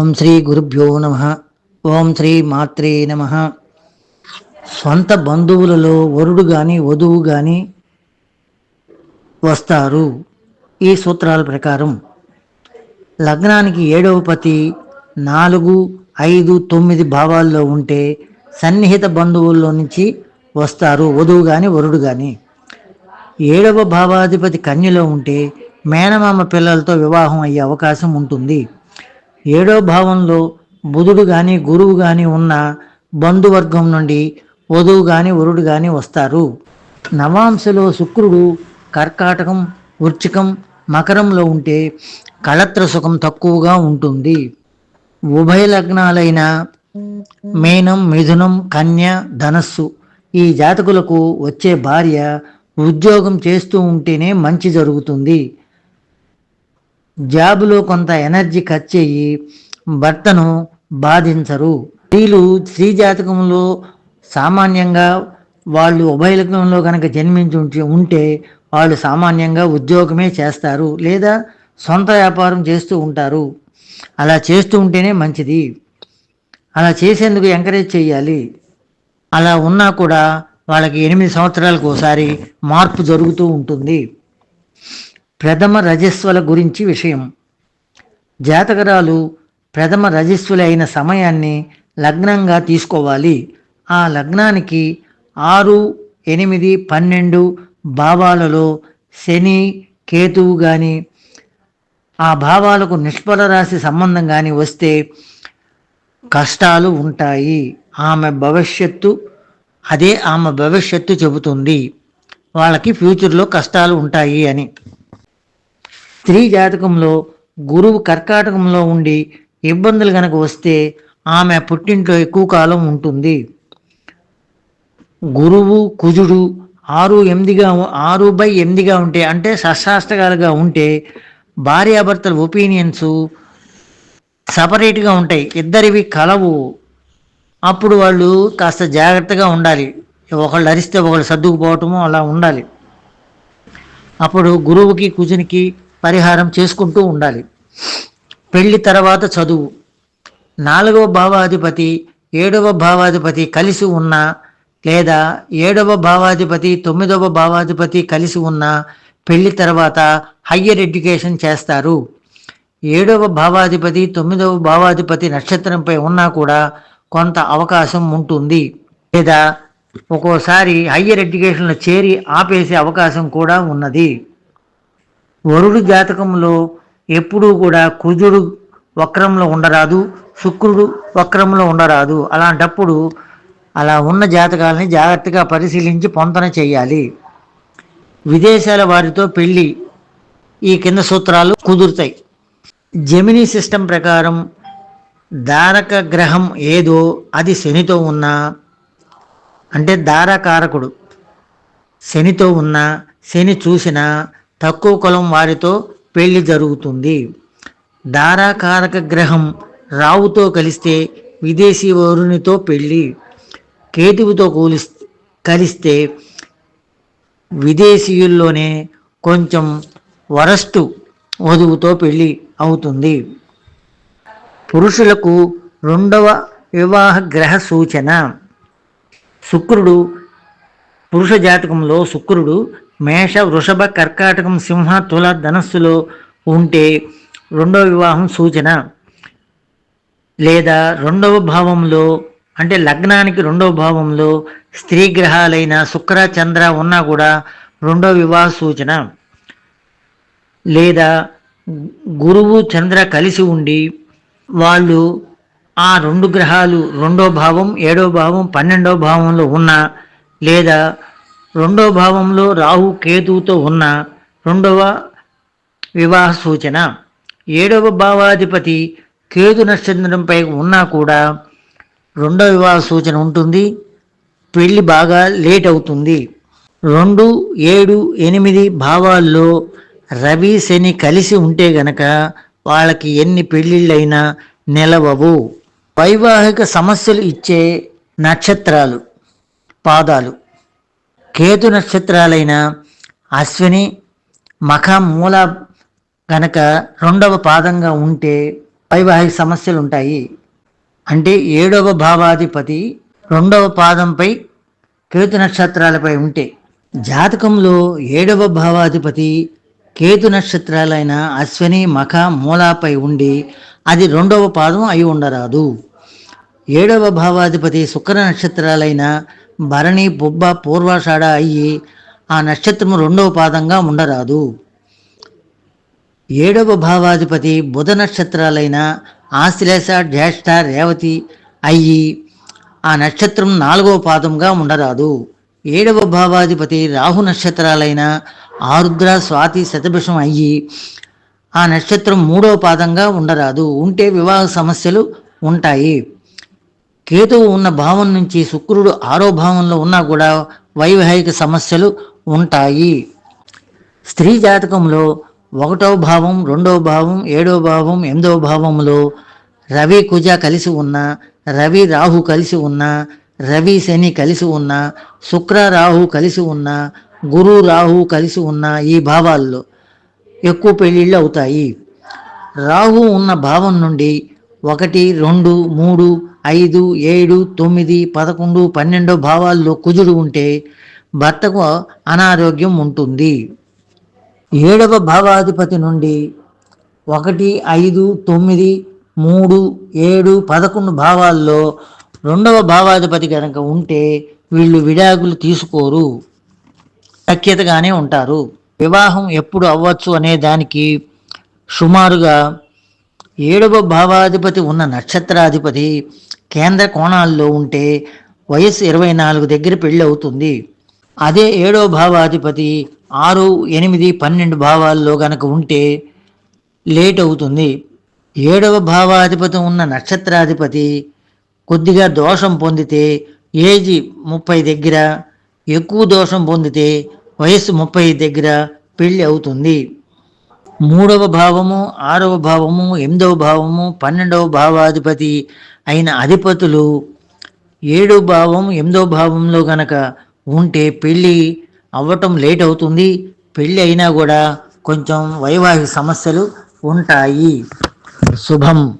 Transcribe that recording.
ఓం శ్రీ గురుభ్యో నమ ఓం శ్రీ మాత్రే నమ. సొంత బంధువులలో వరుడు కానీ వధువు కానీ వస్తారు. ఈ సూత్రాల ప్రకారం లగ్నానికి ఏడవ పతి నాలుగు ఐదు తొమ్మిది భావాల్లో ఉంటే సన్నిహిత బంధువుల్లో నుంచి వస్తారు వధువు కానీ వరుడు కానీ ఏడవ భావాధిపతి కన్యలో ఉంటే మేనమామ పిల్లలతో వివాహం అయ్యే అవకాశం ఉంటుంది. ఏడో భావంలో బుధుడు కానీ గురువు కానీ ఉన్న బంధువర్గం నుండి వధువు కానీ వరుడు కానీ వస్తారు. నవాంశలో శుక్రుడు కర్కాటకం వృచ్చికం మకరంలో ఉంటే కళత్ర సుఖం తక్కువగా ఉంటుంది. ఉభయ లగ్నాలైన మేనం మిథునం కన్య ధనస్సు ఈ జాతకులకు వచ్చే భార్య ఉద్యోగం చేస్తూ ఉంటేనే మంచి జరుగుతుంది. జాబులో కొంత ఎనర్జీ ఖర్చు అయ్యి భర్తను బాధించరు. స్త్రీలు స్త్రీ జాతకంలో సామాన్యంగా వాళ్ళు ఉభయలగ్నంలో కనుక జన్మించి ఉంటే ఉంటే వాళ్ళు సామాన్యంగా ఉద్యోగమే చేస్తారు లేదా సొంత వ్యాపారం చేస్తూ ఉంటారు. అలా చేస్తూ ఉంటేనే మంచిది. అలా చేసేందుకు ఎంకరేజ్ చేయాలి. అలా ఉన్నా కూడా వాళ్ళకి ఎనిమిది సంవత్సరాలకు ఒకసారి మార్పు జరుగుతూ ఉంటుంది. ప్రథమ రజస్వల గురించి విషయం. జాతకరాలు ప్రథమ రజస్వలి అయిన సమయాన్ని లగ్నంగా తీసుకోవాలి. ఆ లగ్నానికి ఆరు ఎనిమిది పన్నెండు భావాలలో శని కేతువు కానీ ఆ భావాలకు నిష్ఫల రాశి సంబంధం కానీ వస్తే కష్టాలు ఉంటాయి. ఆమె భవిష్యత్తు అదే ఆమె భవిష్యత్తు చెబుతుంది. వాళ్ళకి ఫ్యూచర్లో కష్టాలు ఉంటాయి అని. స్త్రీ జాతకంలో గురువు కర్కాటకంలో ఉండి ఇబ్బందులు కనుక వస్తే ఆమె పుట్టింట్లో ఎక్కువ కాలం ఉంటుంది. గురువు కుజుడు ఆరు ఎనిమిదిగా ఆరు బై ఎనిమిదిగా ఉంటే అంటే సశాస్త్రకాలుగా ఉంటే భార్యాభర్తల ఒపీనియన్స్ సపరేట్గా ఉంటాయి. ఇద్దరివి కలవు. అప్పుడు వాళ్ళు కాస్త జాగ్రత్తగా ఉండాలి. ఒకళ్ళు అరిస్తే ఒకళ్ళు సర్దుకుపోవటము అలా ఉండాలి. అప్పుడు గురువుకి కుజునికి పరిహారం చేసుకుంటూ ఉండాలి. పెళ్ళి తర్వాత చదువు. నాలుగవ భావాధిపతి ఏడవ భావాధిపతి కలిసి ఉన్న లేదా ఏడవ భావాధిపతి తొమ్మిదవ భావాధిపతి కలిసి ఉన్న పెళ్ళి తర్వాత హయ్యర్ ఎడ్యుకేషన్ చేస్తారు. ఏడవ భావాధిపతి తొమ్మిదవ భావాధిపతి నక్షత్రంపై ఉన్నా కూడా కొంత అవకాశం ఉంటుంది. లేదా ఒక్కోసారి హయ్యర్ ఎడ్యుకేషన్లో చేరి ఆపేసే అవకాశం కూడా ఉన్నది. వరుడు జాతకంలో ఎప్పుడూ కూడా కుజుడు వక్రంలో ఉండరాదు శుక్రుడు వక్రంలో ఉండరాదు. అలాంటప్పుడు అలా ఉన్న జాతకాలని జాగ్రత్తగా పరిశీలించి పొంతన చేయాలి. విదేశాల వారితో పెళ్ళి ఈ కింద సూత్రాలు కుదురుతాయి. జెమినీ సిస్టమ్ ప్రకారం దారక గ్రహం ఏదో అది శనితో ఉన్న అంటే దారకారకుడు శనితో ఉన్న శని చూసినా తక్కువ కులం వారితో పెళ్ళి జరుగుతుంది. దారాకారక గ్రహం రావుతో కలిస్తే విదేశీ వరునితో పెళ్ళి కేతువుతో కూలి కలిస్తే విదేశీయుల్లోనే కొంచెం వరస్టు వధువుతో పెళ్ళి అవుతుంది. పురుషులకు రెండవ వివాహ గ్రహ సూచన. శుక్రుడు పురుష జాతకంలో శుక్రుడు మేష వృషభ కర్కాటకం సింహ తుల ధనస్సులో ఉంటే రెండవ వివాహం సూచన. లేదా రెండవ భావంలో అంటే లగ్నానికి రెండవ భావంలో స్త్రీ గ్రహాలైన శుక్ర చంద్ర ఉన్నా కూడా రెండవ వివాహ సూచన. లేదా గురువు చంద్ర కలిసి ఉండి వాళ్ళు ఆ రెండు గ్రహాలు రెండో భావం ఏడో భావం పన్నెండో భావంలో ఉన్న లేదా రెండో భావంలో రాహు కేతువుతో ఉన్న రెండవ వివాహ సూచన ఏడవ భావాధిపతి కేతు నక్షత్రంపై ఉన్నా కూడా రెండవ వివాహ సూచన ఉంటుంది. పెళ్ళి బాగా లేట్ అవుతుంది. రెండు ఏడు ఎనిమిది భావాల్లో రవి శని కలిసి ఉంటే గనక వాళ్ళకి ఎన్ని పెళ్ళిళ్ళైనా నిలవవు. వైవాహిక సమస్యలు ఇచ్చే నక్షత్రాలు పాదాలు. కేతు నక్షత్రాలైన అశ్విని మఖ మూల గనక రెండవ పాదంగా ఉంటే వైవాహిక సమస్యలు ఉంటాయి అంటే ఏడవ భావాధిపతి రెండవ పాదంపై కేతు నక్షత్రాలపై ఉంటే. జాతకంలో ఏడవ భావాధిపతి కేతు నక్షత్రాలైన అశ్విని మఖ మూలాపై ఉండి అది రెండవ పాదం అయి ఉండరాదు. ఏడవ భావాధిపతి శుక్ర నక్షత్రాలైన భరణి బొబ్బ పూర్వాషాఢ అయ్యి ఆ నక్షత్రం రెండవ పాదంగా ఉండరాదు. ఏడవ భావాధిపతి బుధ నక్షత్రాలైన ఆశ్లేష జ్యేష్ఠ రేవతి అయ్యి ఆ నక్షత్రం నాలుగవ పాదంగా ఉండరాదు. ఏడవ భావాధిపతి రాహు నక్షత్రాలైన ఆరుద్ర స్వాతి శతభిషం అయ్యి ఆ నక్షత్రం మూడవ పాదంగా ఉండరాదు. ఉంటే వివాహ సమస్యలు ఉంటాయి. కేతువు ఉన్న భావం నుంచి శుక్రుడు ఆరో భావంలో ఉన్నా కూడా వైవాహిక సమస్యలు ఉంటాయి. స్త్రీ జాతకంలో ఒకటో భావం రెండవ భావం ఏడవ భావం ఎనిమిదవ భావంలో రవి కుజ కలిసి ఉన్న రవి రాహు కలిసి ఉన్న రవి శని కలిసి ఉన్న శుక్ర రాహు కలిసి ఉన్న గురు రాహు కలిసి ఉన్న ఈ భావాల్లో ఎక్కువ పెళ్ళిళ్ళు అవుతాయి. రాహు ఉన్న భావం నుండి ఒకటి రెండు మూడు ఐదు ఏడు తొమ్మిది పదకొండు పన్నెండో భావాల్లో కుజుడు ఉంటే భర్తకు అనారోగ్యం ఉంటుంది. ఏడవ భావాధిపతి నుండి ఒకటి ఐదు తొమ్మిది మూడు ఏడు పదకొండు భావాల్లో రెండవ భావాధిపతి కనుక ఉంటే వీళ్ళు విడాకులు తీసుకోరు. సఖ్యతగానే ఉంటారు. వివాహం ఎప్పుడు అవ్వచ్చు అనే దానికి సుమారుగా ఏడవ భావాధిపతి ఉన్న నక్షత్రాధిపతి కేంద్ర కోణాల్లో ఉంటే వయసు ఇరవై నాలుగు దగ్గర పెళ్ళి అవుతుంది. అదే ఏడవ భావాధిపతి ఆరు ఎనిమిది పన్నెండు భావాల్లో గనక ఉంటే లేట్ అవుతుంది. ఏడవ భావాధిపతి ఉన్న నక్షత్రాధిపతి కొద్దిగా దోషం పొందితే ఏజ్ ముప్పై దగ్గర ఎక్కువ దోషం పొందితే వయస్సు ముప్పై దగ్గర పెళ్ళి అవుతుంది. మూడవ భావము ఆరవ భావము ఎనిమిదవ భావము పన్నెండవ భావాధిపతి అయిన అధిపతులు ఏడో భావం ఎనిమిదవ భావంలో గనక ఉంటే పెళ్ళి అవ్వటం లేట్ అవుతుంది. పెళ్ళి అయినా కూడా కొంచెం వైవాహిక సమస్యలు ఉంటాయి. శుభం.